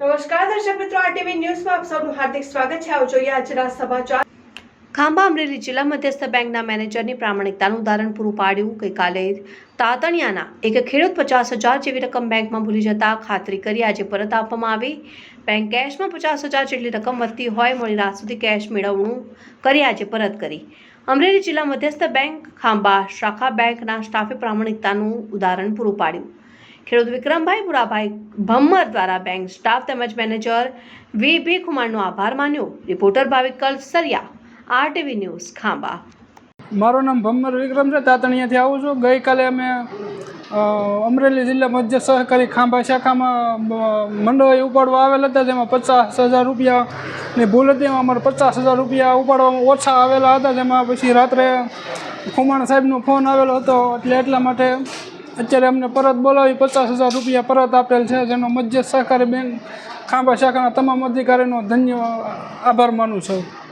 નમસ્કાર દર્શક મિત્રો આરટીવી ન્યૂઝમાં આપ સૌનું હાર્દિક સ્વાગત છે. આવો જોઈએ આજના સમાચાર. ખાંભા અમરેલી જિલ્લા મધ્યસ્થ બેંકના મેનેજરની પ્રામાણિકતાનું ઉદાહરણ પૂરું પાડ્યું. ગઈકાલે તાતણિયાના એક ખેડૂત પચાસ હજાર જેવી રકમ બેંકમાં ભૂલી જતા ખાતરી કરી આજે પરત આપવામાં આવી. બેંક કેશમાં પચાસ હજાર જેટલી રકમ વધતી હોય મળી રાત સુધી કેશ મેળવણું કરી આજે પરત કરી. અમરેલી જિલ્લા મધ્યસ્થ બેંક ખાંભા શાખા બેંકના સ્ટાફે પ્રામાણિકતાનું ઉદાહરણ પૂરું પાડ્યું. ખેડૂત વિક્રમભાઈ પુરાભાઈ ભમ્મર દ્વારા બેંક સ્ટાફ તેમજ મેનેજર વી બી કુમારનો આભાર માન્યો. Reporter Bhavik Kalsariya RTV news Khambha. મારું નામ ભમ્મર વિક્રમ છે. તાતણીયાથી આવું છું. ગઈકાલે અમે અમરેલી જિલ્લા મધ્ય સહકારી ખાંભા શાખામાં બ- ઉપાડવા આવેલ હતા, જેમાં પચાસ હજાર રૂપિયાની ભૂલ હતી. એમાં અમારે પચાસ હજાર રૂપિયા ઉપાડવામાં ઓછા આવેલા હતા. જેમાં પછી રાત્રે ખુમાણ સાહેબનો ફોન આવેલો હતો. એટલે એટલા માટે અત્યારે અમને પરત બોલાવી પચાસ હજાર રૂપિયા પરત આપેલ છે, જેનો મધ્ય સહકારી બેંક ખાંભા શાખાના તમામ અધિકારીનો ધન્ય આભાર માનું છું.